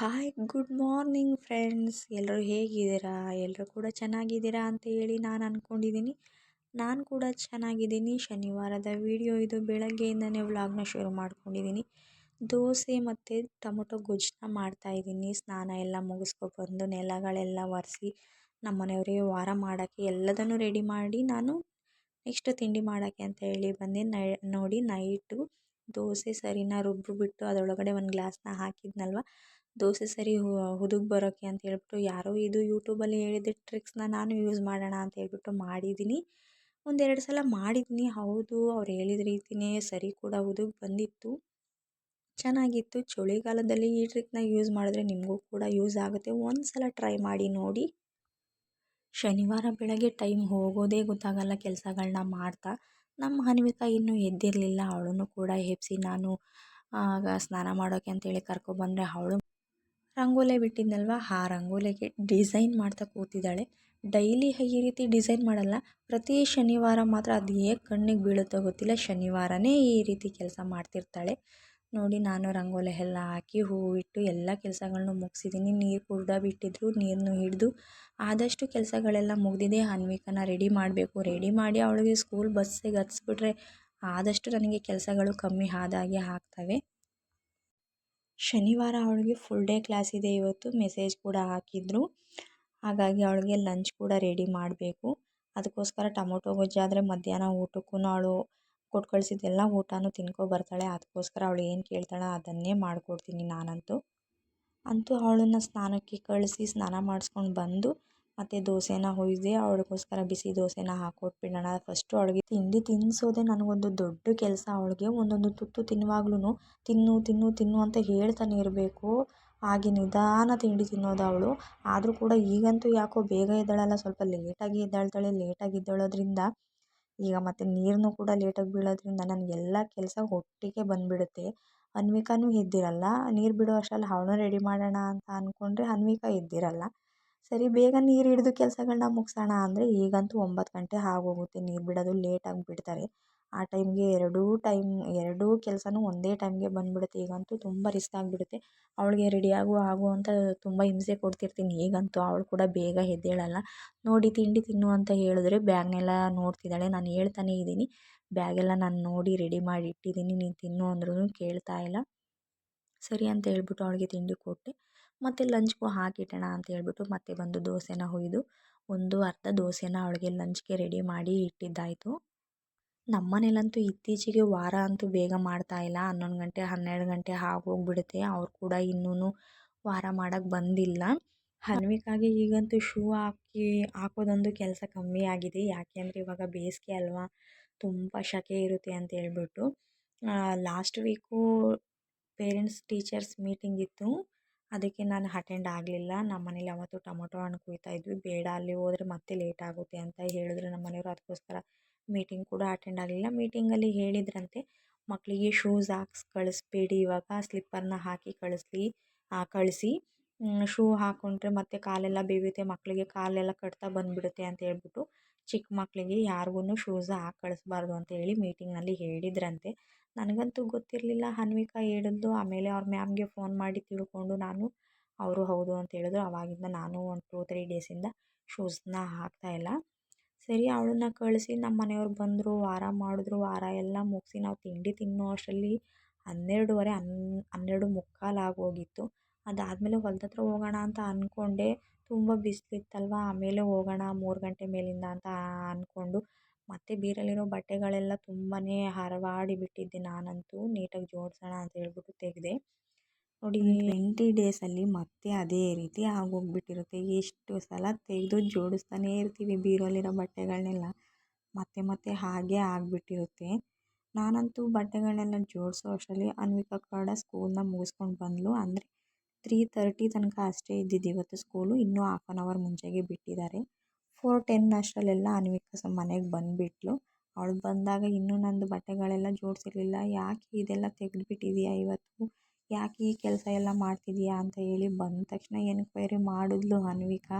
Hi good morning friends ಎಲ್ಲರೂ ಹೇಗಿದ್ದೀರಾ? ಎಲ್ಲರೂ ಕೂಡ ಚೆನ್ನಾಗಿದ್ದೀರಾ ಅಂತ ಹೇಳಿ ನಾನು ಅಂದ್ಕೊಂಡಿದ್ದೀನಿ ನಾನು ಕೂಡ ಚೆನ್ನಾಗಿದ್ದೀನಿ. ಶನಿವಾರದ ವಿಡಿಯೋ ಇದು ಬೆಳಗ್ಗೆಯಿಂದನೇ ವ್ಲಾಗ್ನ ಶುರು ಮಾಡ್ಕೊಂಡಿದ್ದೀನಿ. ದೋಸೆ ಮತ್ತು ಟೊಮೊಟೊ ಗೊಜ್ಜನ್ನ ಮಾಡ್ತಾಯಿದ್ದೀನಿ ಸ್ನಾನ ಎಲ್ಲ ಮುಗಿಸ್ಕೊಬಂದು ನೆಲಗಳೆಲ್ಲ ಒರೆಸಿ ನಮ್ಮ ಮನೆಯವರಿಗೆ ವಾರ ಮಾಡೋಕ್ಕೆ ಎಲ್ಲದನ್ನು ರೆಡಿ ಮಾಡಿ ನಾನು ನೆಕ್ಸ್ಟ್ ತಿಂಡಿ ಮಾಡೋಕ್ಕೆ ಅಂತ ಹೇಳಿ ಬಂದೆ. ನೈ, ನೋಡಿ ನೈಟು ದೋಸೆ ಸರಿನ ರುಬ್ಬಿಬಿಟ್ಟು ಅದರೊಳಗಡೆ ಒಂದು ಗ್ಲಾಸ್ನ ಹಾಕಿದ್ನಲ್ವ? ದೋಸೆ ಸರಿ ಹುದುಗ್ ಬರೋಕ್ಕೆ ಅಂತ ಹೇಳ್ಬಿಟ್ಟು ಯಾರೋ ಇದು ಯೂಟ್ಯೂಬಲ್ಲಿ ಹೇಳಿದ ಟ್ರಿಕ್ಸ್ನ ನಾನು ಯೂಸ್ ಮಾಡೋಣ ಅಂತ ಹೇಳ್ಬಿಟ್ಟು ಮಾಡಿದ್ದೀನಿ. ಒಂದೆರಡು ಸಲ ಮಾಡಿದ್ದೀನಿ. ಹೌದು, ಅವ್ರು ಹೇಳಿದ ರೀತಿಯೇ ಸರಿ ಕೂಡ ಹುದುಗ್ ಬಂದಿತ್ತು. ಚೆನ್ನಾಗಿತ್ತು. ಚಳಿಗಾಲದಲ್ಲಿ ಈ ಟ್ರಿಕ್ನ ಯೂಸ್ ಮಾಡಿದ್ರೆ ನಿಮಗೂ ಕೂಡ ಯೂಸ್ ಆಗುತ್ತೆ. ಒಂದು ಸಲ ಟ್ರೈ ಮಾಡಿ ನೋಡಿ. ಶನಿವಾರ ಬೆಳಗ್ಗೆ ಟೈಮ್ ಹೋಗೋದೇ ಗೊತ್ತಾಗಲ್ಲ ಕೆಲಸಗಳನ್ನ ಮಾಡ್ತಾ. ನಮ್ಮ ಹನ್ವಿಕಾ ಇನ್ನೂ ಎದ್ದಿರಲಿಲ್ಲ. ಅವಳನ್ನು ಕೂಡ ಎಬ್ಸಿ ನಾನು ಸ್ನಾನ ಮಾಡೋಕ್ಕೆ ಅಂತೇಳಿ ಕರ್ಕೊಬಂದರೆ ಅವಳು ರಂಗೋಲೆ ಬಿಟ್ಟಿದ್ನಲ್ವ? ಆ ರಂಗೋಲೆಗೆ ಡಿಸೈನ್ ಮಾಡ್ತಾ ಕೂತಿದ್ದಾಳೆ. ಡೈಲಿ ಈ ರೀತಿ ಡಿಸೈನ್ ಮಾಡಲ್ಲ. ಪ್ರತಿ ಶನಿವಾರ ಮಾತ್ರ ಅದು ಹೇಗೆ ಕಣ್ಣಿಗೆ ಬೀಳುತ್ತೋ ಗೊತ್ತಿಲ್ಲ. ಶನಿವಾರನೇ ಈ ರೀತಿ ಕೆಲಸ ಮಾಡ್ತಿರ್ತಾಳೆ. ನೋಡಿ, ನಾನು ರಂಗೋಲೆ ಎಲ್ಲ ಹಾಕಿ ಹೂ ಇಟ್ಟು ಎಲ್ಲ ಕೆಲಸಗಳನ್ನು ಮುಗಿಸಿದ್ದೀನಿ ನೀರು ಕುಡ್ದ ಬಿಟ್ಟಿದ್ರು ನೀರನ್ನು ಹಿಡಿದು. ಆದಷ್ಟು ಕೆಲಸಗಳೆಲ್ಲ ಮುಗಿದಿದೆ. ಅನ್ವಿಕನ ರೆಡಿ ಮಾಡಬೇಕು. ರೆಡಿ ಮಾಡಿ ಅವಳಿಗೆ ಸ್ಕೂಲ್ ಬಸ್ಸಿಗೆ ಹತ್ಸ್ಬಿಟ್ರೆ ಆದಷ್ಟು ನನಗೆ ಕೆಲಸಗಳು ಕಮ್ಮಿ ಆದಾಗೆ ಆಗ್ತವೆ. ಶನಿವಾರ ಅವಳಿಗೆ ಫುಲ್ ಡೇ ಕ್ಲಾಸ್ ಇದೆ ಇವತ್ತು ಮೆಸೇಜ್ ಕೂಡ ಹಾಕಿದ್ರು. ಹಾಗಾಗಿ ಅವಳಿಗೆ ಲಂಚ್ ಕೂಡ ರೆಡಿ ಮಾಡಬೇಕು. ಅದಕ್ಕೋಸ್ಕರ ಟೊಮೊಟೊ ಗೊಜ್ಜಾದರೆ ಮಧ್ಯಾಹ್ನ ಊಟಕ್ಕೂ ಅವಳು ಕೊಟ್ಟು ಕಳಿಸಿದ್ದೆಲ್ಲ ಊಟನೂ ತಿನ್ಕೊ ಬರ್ತಾಳೆ. ಅದಕ್ಕೋಸ್ಕರ ಅವಳು ಏನು ಕೇಳ್ತಾಳೆ ಅದನ್ನೇ ಮಾಡಿಕೊಡ್ತೀನಿ ನಾನಂತೂ. ಅಂತೂ ಅವಳನ್ನ ಸ್ನಾನಕ್ಕೆ ಕಳಿಸಿ ಸ್ನಾನ ಮಾಡಿಸ್ಕೊಂಡು ಬಂದು ಮತ್ತು ದೋಸೆನ ಹುಯ್ದು ಅವಳಿಗೋಸ್ಕರ ಬಿಸಿ ದೋಸೆನ ಹಾಕ್ಕೊಟ್ಬಿಡೋಣ ಫಸ್ಟು ಅವಳಿಗೆ ತಿಂಡಿ ತಿನ್ನಿಸೋದೇ ನನಗೊಂದು ದೊಡ್ಡ ಕೆಲಸ. ಅವಳಿಗೆ ಒಂದೊಂದು ತುತ್ತು ತಿನ್ನುವಾಗ್ಲೂ ತಿನ್ನು ತಿನ್ನು ತಿನ್ನು ಅಂತ ಹೇಳ್ತಾನೆ ಇರಬೇಕು. ಹಾಗೆ ನಿಧಾನ ತಿಂಡಿ ತಿನ್ನೋದು ಅವಳು. ಆದರೂ ಕೂಡ ಈಗಂತೂ ಯಾಕೋ ಬೇಗ ಇದ್ದಾಳಲ್ಲ ಸ್ವಲ್ಪ ಲೇಟಾಗಿ ಇದ್ದಾಳ್ತಾಳೆ ಲೇಟಾಗಿ ಇದ್ದಾಳೋದ್ರಿಂದ ಈಗ ಮತ್ತು ನೀರನ್ನು ಕೂಡ ಲೇಟಾಗಿ ಬೀಳೋದ್ರಿಂದ ನನಗೆಲ್ಲ ಕೆಲಸ ಒಟ್ಟಿಗೆ ಬಂದುಬಿಡುತ್ತೆ. ಅನ್ವಿಕಾನೂ ಇದ್ದಿರಲ್ಲ ನೀರು ಬಿಡೋ ಅಷ್ಟರಲ್ಲಿ ಅವಳನ್ನೂ ರೆಡಿ ಮಾಡೋಣ ಅಂತ ಅಂದ್ಕೊಂಡ್ರೆ ಅನ್ವಿಕಾ ಎದ್ದಿರಲ್ಲ. ಸರಿ, ಬೇಗ ನೀರು ಹಿಡಿದು ಕೆಲಸಗಳನ್ನ ಮುಗಿಸೋಣ ಅಂದರೆ ಈಗಂತೂ ಒಂಬತ್ತು ಗಂಟೆ ಆಗೋಗುತ್ತೆ. ನೀರು ಬಿಡೋದು ಲೇಟಾಗಿ ಬಿಡ್ತಾರೆ. ಆ ಟೈಮ್ಗೆ ಎರಡೂ ಟೈಮ್ ಎರಡೂ ಕೆಲಸನೂ ಒಂದೇ ಟೈಮ್ಗೆ ಬಂದುಬಿಡುತ್ತೆ. ಈಗಂತೂ ತುಂಬ ರಿಸ್ಕ್ ಆಗಿಬಿಡುತ್ತೆ. ಅವಳಿಗೆ ರೆಡಿ ಆಗು ಆಗು ಅಂತ ತುಂಬ ಹಿಂಸೆ ಕೊಡ್ತಿರ್ತೀನಿ. ಈಗಂತೂ ಅವಳು ಕೂಡ ಬೇಗ ಎದ್ದೇಳಲ್ಲ. ನೋಡಿ, ತಿಂಡಿ ತಿನ್ನು ಅಂತ ಹೇಳಿದ್ರೆ ಬ್ಯಾಗ್ನೆಲ್ಲ ನೋಡ್ತಿದ್ದಾಳೆ. ನಾನು ಹೇಳ್ತಾನೇ ಇದ್ದೀನಿ. ಬ್ಯಾಗೆಲ್ಲ ನಾನು ನೋಡಿ ರೆಡಿ ಮಾಡಿ ಇಟ್ಟಿದ್ದೀನಿ. ನೀನು ತಿನ್ನು ಅಂದ್ರೂ ಕೇಳ್ತಾ ಇಲ್ಲ. ಸರಿ ಅಂತ ಹೇಳ್ಬಿಟ್ಟು ಅವಳಿಗೆ ತಿಂಡಿ ಕೊಟ್ಟೆ. ಮತ್ತು ಲಂಚ್ಗೂ ಹಾಕಿಡೋಣ ಅಂತ ಹೇಳ್ಬಿಟ್ಟು ಮತ್ತೆ ಬಂದು ದೋಸೆನ ಹುಯ್ದು, ಒಂದು ಅರ್ಧ ದೋಸೆನ ಅವಳಿಗೆ ಲಂಚ್ಗೆ ರೆಡಿ ಮಾಡಿ ಇಟ್ಟಿದ್ದಾಯಿತು. ನಮ್ಮ ಮನೇಲಂತೂ ಇತ್ತೀಚೆಗೆ ವಾರ ಅಂತೂ ಬೇಗ ಮಾಡ್ತಾ ಇಲ್ಲ. ಹನ್ನೊಂದು ಗಂಟೆ, ಹನ್ನೆರಡು ಗಂಟೆ ಆಗೋಗ್ಬಿಡುತ್ತೆ ಅವ್ರು ಕೂಡ ಇನ್ನೂ ವಾರ ಮಾಡೋಕ್ಕೆ ಬಂದಿಲ್ಲ. ಹನ್ವಿಕಾಗೆ ಈಗಂತೂ ಶೂ ಹಾಕಿ, ಹಾಕೋದೊಂದು ಕೆಲಸ ಕಮ್ಮಿ ಆಗಿದೆ. ಯಾಕೆ ಅಂದರೆ ಇವಾಗ ಬೇಸಿಗೆ ಅಲ್ವಾ? ತುಂಬ ಶಕೆ ಇರುತ್ತೆ ಅಂತ ಹೇಳ್ಬಿಟ್ಟು. Last week parents teachers meeting ಇತ್ತು. ಅದಕ್ಕೆ ನಾನು ಅಟೆಂಡ್ ಆಗಲಿಲ್ಲ. ನಮ್ಮ ಮನೇಲಿ ಅವತ್ತು ಟೊಮೊಟೊ ಹಣ್ಣು ಕೊಯ್ತಾ ಇದ್ವಿ. ಬೇಡ, ಅಲ್ಲಿ ಹೋದರೆ ಮತ್ತೆ ಲೇಟ್ ಆಗುತ್ತೆ ಅಂತ ಹೇಳಿದ್ರು ನಮ್ಮ ಮನೆಯವರು. ಅದಕ್ಕೋಸ್ಕರ ಮೀಟಿಂಗ್ ಕೂಡ ಅಟೆಂಡ್ ಆಗಲಿಲ್ಲ. ಮೀಟಿಂಗಲ್ಲಿ ಹೇಳಿದ್ರಂತೆ ಮಕ್ಕಳಿಗೆ ಶೂಸ್ ಹಾಕ್ಸಿ, ಕಳಿಸ್ಬೇಡಿ. ಇವಾಗ ಸ್ಲಿಪ್ಪರ್ನ ಹಾಕಿ ಕಳಿಸ್ಲಿ ಕಳಿಸಿ. ಶೂ ಹಾಕ್ಕೊಂಡ್ರೆ ಮತ್ತೆ ಕಾಲೆಲ್ಲ ಬೇಯುತ್ತೆ ಮಕ್ಕಳಿಗೆ ಕಾಲೆಲ್ಲ ಕಟ್ತಾ ಬಂದುಬಿಡುತ್ತೆ ಅಂತ ಹೇಳ್ಬಿಟ್ಟು ಚಿಕ್ಕ ಮಕ್ಕಳಿಗೆ ಯಾರಿಗೂ ಶೂಸ್ ಹಾಕಿ, ಕಳಿಸ್ಬಾರ್ದು ಅಂತ ಹೇಳಿ ಮೀಟಿಂಗ್ನಲ್ಲಿ ಹೇಳಿದ್ರಂತೆ. ನನಗಂತೂ ಗೊತ್ತಿರಲಿಲ್ಲ. ಹನ್ವಿಕಾ ಹೇಳಿದ್ಲು ಆಮೇಲೆ ಅವ್ರ ಮ್ಯಾಮ್ಗೆ ಫೋನ್ ಮಾಡಿ ತಿಳ್ಕೊಂಡು ನಾನು, ಅವರು ಹೌದು ಅಂತ ಹೇಳಿದ್ರು. ಆವಾಗಿಂದ ನಾನು ಒಂದು ಟೂ ತ್ರೀ ಡೇಸಿಂದ ಶೂಸನ್ನ ಹಾಕ್ತಾಯಿಲ್ಲ ಸರಿ, ಅವಳನ್ನ ಕಳಿಸಿ ನಮ್ಮ ಮನೆಯವ್ರು ಬಂದರು, ವಾರ ಮಾಡಿದ್ರು, ವಾರ ಎಲ್ಲ ಮುಗಿಸಿ ನಾವು ತಿಂಡಿ ತಿನ್ನೋ ಅಷ್ಟರಲ್ಲಿ ಹನ್ನೆರಡುವರೆ, ಹನ್, ಹನ್ನೆರಡು ಮುಕ್ಕಾಲು ಆಗೋಗಿತ್ತು. ಅದಾದಮೇಲೆ ಹೊಲ್ದ ಹತ್ರ ಹೋಗೋಣ ಅಂತ ಅಂದ್ಕೊಂಡೆ ತುಂಬ ಬಿಸಿಲಿತ್ತಲ್ವ? ಆಮೇಲೆ ಹೋಗೋಣ ಮೂರು ಗಂಟೆ ಮೇಲಿಂದ ಅಂತ ಅಂದ್ಕೊಂಡು ಮತ್ತು ಬೀರಲ್ಲಿರೋ ಬಟ್ಟೆಗಳೆಲ್ಲ ತುಂಬಾ ಹರವಾಡಿ ಬಿಟ್ಟಿದ್ದೆ ನಾನಂತೂ ನೀಟಾಗಿ ಜೋಡಿಸೋಣ ಅಂತ ಹೇಳ್ಬಿಟ್ಟು ತೆಗೆದೆ. ನೋಡಿ ಟ್ವೆಂಟಿ ಡೇಸಲ್ಲಿ ಮತ್ತೆ ಅದೇ ರೀತಿ ಆಗೋಗ್ಬಿಟ್ಟಿರುತ್ತೆ. ಎಷ್ಟು ಸಲ ತೆಗೆದು ಜೋಡಿಸ್ತಾನೇ ಇರ್ತೀವಿ ಬೀರೋಲಿರೋ ಬಟ್ಟೆಗಳನ್ನೆಲ್ಲ ಮತ್ತೆ ಮತ್ತೆ ಹಾಗೆ ಆಗಿಬಿಟ್ಟಿರುತ್ತೆ. ನಾನಂತೂ ಬಟ್ಟೆಗಳನ್ನೆಲ್ಲ ಜೋಡಿಸೋ ಅಷ್ಟರಲ್ಲಿ ಅನ್ವಿಕಾ ಕೂಡ ಸ್ಕೂಲ್ನ ಮುಗಿಸ್ಕೊಂಡು ಬಂದಳು ಅಂದರೆ ತ್ರೀ ತರ್ಟಿ ತನಕ ಅಷ್ಟೇ ಇದ್ದಿದ್ದು. ಇವತ್ತು ಸ್ಕೂಲು ಇನ್ನೂ ಹಾಫ್ ಆನ್ ಅವರ್ ಮುಂಚೆಗೆ ಬಿಟ್ಟಿದ್ದಾರೆ. ಫೋರ್ ಟೆನ್ ಅಷ್ಟರಲ್ಲೆಲ್ಲ ಅನ್ವಿಕಾ ಮನೆಗೆ ಬಂದುಬಿಟ್ಲು. ಅವಳು ಬಂದಾಗ ಇನ್ನೂ ನಂದು ಬಟ್ಟೆಗಳೆಲ್ಲ ಜೋಡಿಸಿರ್ಲಿಲ್ಲ. ಯಾಕೆ ಇದೆಲ್ಲ ತೆಗೆದ್ಬಿಟ್ಟಿದೀಯ ಇವತ್ತು? ಯಾಕೆ ಈ ಕೆಲಸ ಎಲ್ಲ ಮಾಡ್ತಿದೀಯಾ ಅಂತ ಹೇಳಿ ಬಂದ ತಕ್ಷಣ ಎನ್ಕ್ವೈರಿ ಮಾಡಿದ್ಲು ಅನ್ವಿಕಾ.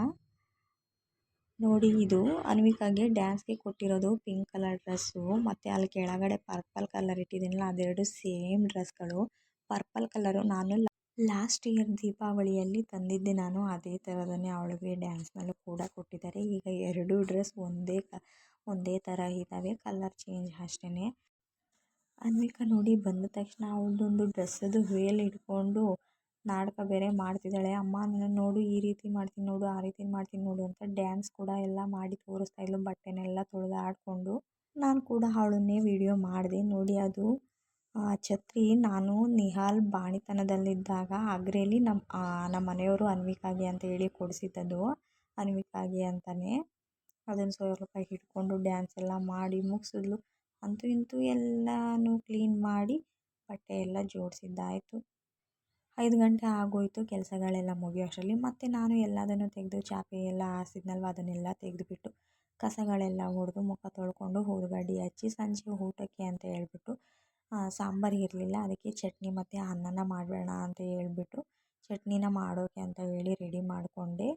ನೋಡಿ ಇದು ಅನ್ವಿಕಾಗೆ ಡ್ಯಾನ್ಸ್ಗೆ ಕೊಟ್ಟಿರೋದು ಪಿಂಕ್ ಕಲರ್ ಡ್ರೆಸ್ಸು ಮತ್ತು ಅಲ್ಲಿ ಕೆಳಗಡೆ ಪರ್ಪಲ್ ಕಲರ್ ಇಟ್ಟಿದ್ದೀನಲ್ಲ, ಅದೆರಡು ಸೇಮ್ ಡ್ರೆಸ್ಗಳು ಪರ್ಪಲ್ ಕಲರು ನಾನು ಲಾಸ್ಟ್ ಇಯರ್ ದೀಪಾವಳಿಯಲ್ಲಿ ತಂದಿದ್ದೆ ನಾನು ಅದೇ ಥರದನ್ನೇ ಅವಳಿಗೆ ಡ್ಯಾನ್ಸ್ನಲ್ಲೂ ಕೂಡ ಕೊಟ್ಟಿದ್ದಾರೆ. ಈಗ ಎರಡೂ ಡ್ರೆಸ್ ಒಂದೇ ಕ, ಒಂದೇ ಥರ ಇದ್ದಾವೆ ಕಲರ್ ಚೇಂಜ್ ಅಷ್ಟೇ ಅನ್ವಿಕಾ ನೋಡಿ ಬಂದ ತಕ್ಷಣ ಅವಳದೊಂದು ಡ್ರೆಸ್ಸದು ವೇಲ್ ಇಟ್ಕೊಂಡು ನಾಟಕ ಬೇರೆ ಮಾಡ್ತಿದ್ದಾಳೆ. ಅಮ್ಮ, ನಾನು ನೋಡು, ಈ ರೀತಿ ಮಾಡ್ತೀನಿ ನೋಡು, ಆ ರೀತಿ ಮಾಡ್ತೀನಿ ನೋಡು ಅಂತ ಡ್ಯಾನ್ಸ್ ಕೂಡ ಎಲ್ಲ ಮಾಡಿ ತೋರಿಸ್ತಾ ಇದ್ಲು. ಬಟ್ಟೆನೆಲ್ಲ ತೊಳೆದು ಆಡಿಕೊಂಡು ನಾನು ಕೂಡ ಅವಳನ್ನೇ ವಿಡಿಯೋ ಮಾಡಿದೆ. ನೋಡಿ ಅದು ಆ ಛತ್ರಿ ನಾನು ನಿಹಾಲ್ ಬಾಣಿತನದಲ್ಲಿದ್ದಾಗ ಅಗ್ರೇಲಿ ನಮ್ಮ ನಮ್ಮ ಮನೆಯವರು ಅನ್ವಿಕಾಗೆ ಅಂತ ಹೇಳಿ ಕೊಡಿಸಿದ್ದದು. ಅನ್ವಿಕಾಗೆ ಅಂತಲೇ ಅದನ್ನು ಸ್ವಲ್ಪ ಹಿಡ್ಕೊಂಡು ಡ್ಯಾನ್ಸ್ ಎಲ್ಲ ಮಾಡಿ ಮುಗಿಸಿದ್ಲು. ಅಂತೂ ಇಂತೂ ಎಲ್ಲನೂ ಕ್ಲೀನ್ ಮಾಡಿ ಬಟ್ಟೆ ಎಲ್ಲ ಜೋಡಿಸಿದ್ದಾಯಿತು. ಐದು ಗಂಟೆ ಆಗೋಯಿತು, ಕೆಲಸಗಳೆಲ್ಲ ಮುಗಿಯೋ ಅಷ್ಟರಲ್ಲಿ. ಮತ್ತು ನಾನು ಎಲ್ಲದನ್ನು ತೆಗೆದು ಚಾಪೆ ಎಲ್ಲ ಆರಿಸಿದ್ನಲ್ವ ಅದನ್ನೆಲ್ಲ ತೆಗೆದುಬಿಟ್ಟು ಕಸಗಳೆಲ್ಲ ಹೊಡೆದು ಮುಖ ತೊಳ್ಕೊಂಡು ಊದುಗಡ್ಡಿ ಹಚ್ಚಿ ಸಂಜೆ ಊಟಕ್ಕೆ ಅಂತ ಹೇಳ್ಬಿಟ್ಟು ಸಾಂಬಾರು ಇರಲಿಲ್ಲ. ಅದಕ್ಕೆ ಚಟ್ನಿ ಮತ್ತು ಅನ್ನನ ಮಾಡಬೇಡ ಅಂತ ಹೇಳ್ಬಿಟ್ಟು ಚಟ್ನಿನ ಮಾಡೋಕೆ ಅಂತ ಹೇಳಿ ರೆಡಿ ಮಾಡಿಕೊಂಡೆ.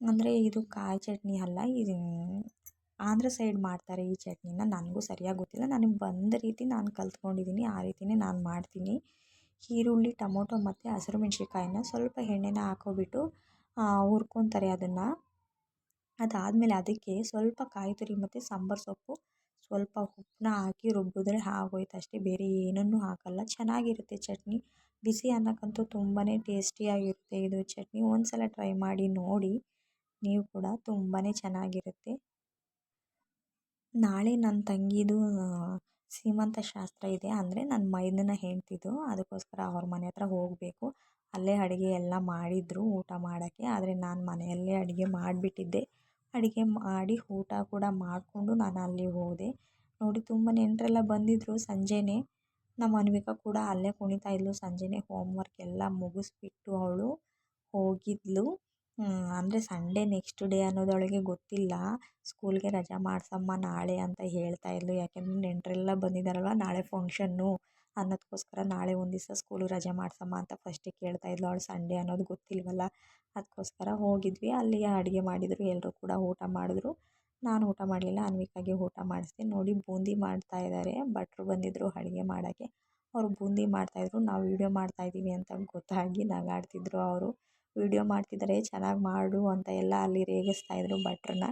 ಅಂದರೆ ಇದು ಕಾಯಿ ಚಟ್ನಿ ಅಲ್ಲ, ಇದು ಆಂಧ್ರ ಸೈಡ್ ಮಾಡ್ತಾರೆ ಈ ಚಟ್ನಿನ. ನನಗೂ ಸರಿಯಾಗಿ ಗೊತ್ತಿಲ್ಲ. ನನಗೆ ಬಂದ ರೀತಿ ನಾನು ಕಲ್ತ್ಕೊಂಡಿದ್ದೀನಿ ಆ ರೀತಿಯೇ ನಾನು ಮಾಡ್ತೀನಿ. ಈರುಳ್ಳಿ, ಟೊಮೊಟೊ ಮತ್ತು ಹಸಿರು ಮೆಣಸಿನ್ಕಾಯಿನ ಸ್ವಲ್ಪ ಎಣ್ಣೆನ ಹಾಕೋಬಿಟ್ಟು ಹುರ್ಕೊತಾರೆ ಅದನ್ನು. ಅದಾದಮೇಲೆ ಅದಕ್ಕೆ ಸ್ವಲ್ಪ ಕಾಯಿ ತುರಿ ಮತ್ತು ಸಾಂಬಾರು ಸೊಪ್ಪು ಸ್ವಲ್ಪ ಉಪ್ಪನ್ನ ಹಾಕಿ ರುಬ್ಬಿದ್ರೆ ಆಗೋಯ್ತು ಅಷ್ಟೇ, ಬೇರೆ ಏನನ್ನೂ ಹಾಕಲ್ಲ. ಚೆನ್ನಾಗಿರುತ್ತೆ ಚಟ್ನಿ. ಬಿಸಿ ಅನ್ನಕ್ಕಂತೂ ತುಂಬಾ ಟೇಸ್ಟಿಯಾಗಿರುತ್ತೆ ಇದು ಚಟ್ನಿ. ಒಂದು ಸಲ ಟ್ರೈ ಮಾಡಿ ನೋಡಿ, ನೀವು ಕೂಡ ತುಂಬಾ ಚೆನ್ನಾಗಿರುತ್ತೆ. ನಾಳೆ ನನ್ನ ತಂಗಿದು ಸೀಮಂತ ಶಾಸ್ತ್ರ ಇದೆ ಅಂದರೆ ನನ್ನ ಮೈದನ ಹೆಂಡ್ತಿದು. ಅದಕ್ಕೋಸ್ಕರ ಅವ್ರ ಮನೆ ಹತ್ರ ಹೋಗಬೇಕು. ಅಲ್ಲೇ ಅಡುಗೆ ಎಲ್ಲ ಮಾಡಿದರು ಊಟ ಮಾಡೋಕ್ಕೆ. ಆದರೆ ನಾನು ಮನೆಯಲ್ಲೇ ಅಡುಗೆ ಮಾಡಿಬಿಟ್ಟಿದ್ದೆ. ಅಡುಗೆ ಮಾಡಿ ಊಟ ಕೂಡ ಮಾಡಿಕೊಂಡು ನಾನು ಅಲ್ಲಿ ಹೋದೆ. ನೋಡಿ ತುಂಬ ನೆಂಟರೆಲ್ಲ ಬಂದಿದ್ದರು ಸಂಜೆನೇ. ನಮ್ಮ ಅನ್ವಿಕಾ ಕೂಡ ಅಲ್ಲೇ ಕುಣಿತಾ ಇದ್ಲು ಸಂಜೆನೇ. ಹೋಮ್ವರ್ಕ್ ಎಲ್ಲ ಮುಗಿಸ್ಬಿಟ್ಟು ಅವಳು ಹೋಗಿದ್ಲು. ಅಂದರೆ ಸಂಡೇ ನೆಕ್ಸ್ಟ್ ಡೇ ಅನ್ನೋದೊಳಗೆ ಗೊತ್ತಿಲ್ಲ. ಸ್ಕೂಲ್ಗೆ ರಜೆ ಮಾಡಿಸಮ್ಮ ನಾಳೆ ಅಂತ ಹೇಳ್ತಾ ಇದ್ಲು. ಯಾಕೆಂದರೆ ನೆಂಟರೆಲ್ಲ ಬಂದಿದ್ದಾರಲ್ವ ನಾಳೆ ಫಂಕ್ಷನ್ನು ಅನ್ನೋದಕ್ಕೋಸ್ಕರ ನಾಳೆ ಒಂದು ದಿವಸ ಸ್ಕೂಲು ರಜೆ ಮಾಡ್ಸಮ್ಮ ಅಂತ ಫಸ್ಟಿಗೆ ಕೇಳ್ತಾ ಇದ್ಲು. ಅವಳು ಸಂಡೇ ಅನ್ನೋದು ಗೊತ್ತಿಲ್ವಲ್ಲ? ಅದಕ್ಕೋಸ್ಕರ ಹೋಗಿದ್ವಿ. ಅಲ್ಲಿ ಅಡುಗೆ ಮಾಡಿದರು. ಎಲ್ಲರೂ ಕೂಡ ಊಟ ಮಾಡಿದ್ರು. ನಾನು ಊಟ ಮಾಡಲಿಲ್ಲ. ಅನ್ವಿಕಾಗೆ ಊಟ ಮಾಡಿಸಿದೆ ನೋಡಿ ಬೂಂದಿ ಮಾಡ್ತಾ ಇದ್ದಾರೆ ಭಟ್ರು ಬಂದಿದ್ದರು ಅಡುಗೆ ಮಾಡೋಕ್ಕೆ. ಅವರು ಬೂಂದಿ ಮಾಡ್ತಾಯಿದ್ರು ನಾವು ವೀಡಿಯೋ ಮಾಡ್ತಾಯಿದ್ದೀವಿ ಅಂತ ಗೊತ್ತಾಗಿ ನಗಾಡ್ತಿದ್ರು ಅವರು. ವೀಡಿಯೋ ಮಾಡ್ತಿದ್ದಾರೆ ಚೆನ್ನಾಗಿ ಮಾಡು ಅಂತ ಎಲ್ಲ ಅಲ್ಲಿ ರೇಗಿಸ್ತಾ ಇದ್ರು ಭಟ್ರನ್ನ.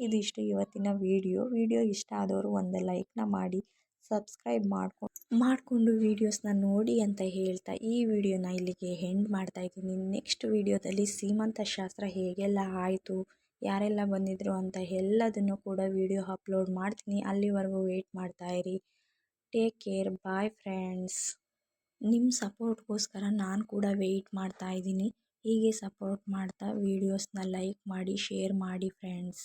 ಇದಿಷ್ಟು ಇವತ್ತಿನ ವೀಡಿಯೋ ವೀಡಿಯೋ ಇಷ್ಟ ಆದವರು ಒಂದು ಲೈಕ್ನ ಮಾಡಿ. ಸಬ್ಸ್ಕ್ರೈಬ್ ಮಾಡ್ಕೊಂಡು ಮಾಡಿಕೊಂಡು ವೀಡಿಯೋಸ್ನ ನೋಡಿ ಅಂತ ಹೇಳ್ತಾ ಈ ವಿಡಿಯೋನ ಇಲ್ಲಿಗೆ ಹೆಂಡ್ ಮಾಡ್ತಾ ಇದ್ದೀನಿ. ನೆಕ್ಸ್ಟ್ ವಿಡಿಯೋದಲ್ಲಿ ಸೀಮಂತ ಶಾಸ್ತ್ರ ಹೇಗೆಲ್ಲ ಆಯಿತು, ಯಾರೆಲ್ಲ ಬಂದಿದ್ರು ಅಂತ ಎಲ್ಲದನ್ನು ಕೂಡ ವೀಡಿಯೋ ಅಪ್ಲೋಡ್ ಮಾಡ್ತೀನಿ. ಅಲ್ಲಿವರೆಗೂ ವೇಟ್ ಮಾಡ್ತಾ ಇರಿ. ಟೇಕ್ ಕೇರ್ ಬಾಯ್ ಫ್ರೆಂಡ್ಸ್ ನಿಮ್ಮ ಸಪೋರ್ಟ್ಗೋಸ್ಕರ ನಾನು ಕೂಡ ವೆಯ್ಟ್ ಮಾಡ್ತಾ ಇದ್ದೀನಿ. ಹೀಗೆ ಸಪೋರ್ಟ್ ಮಾಡ್ತಾ ವೀಡಿಯೋಸ್ನ ಲೈಕ್ ಮಾಡಿ ಶೇರ್ ಮಾಡಿ ಫ್ರೆಂಡ್ಸ್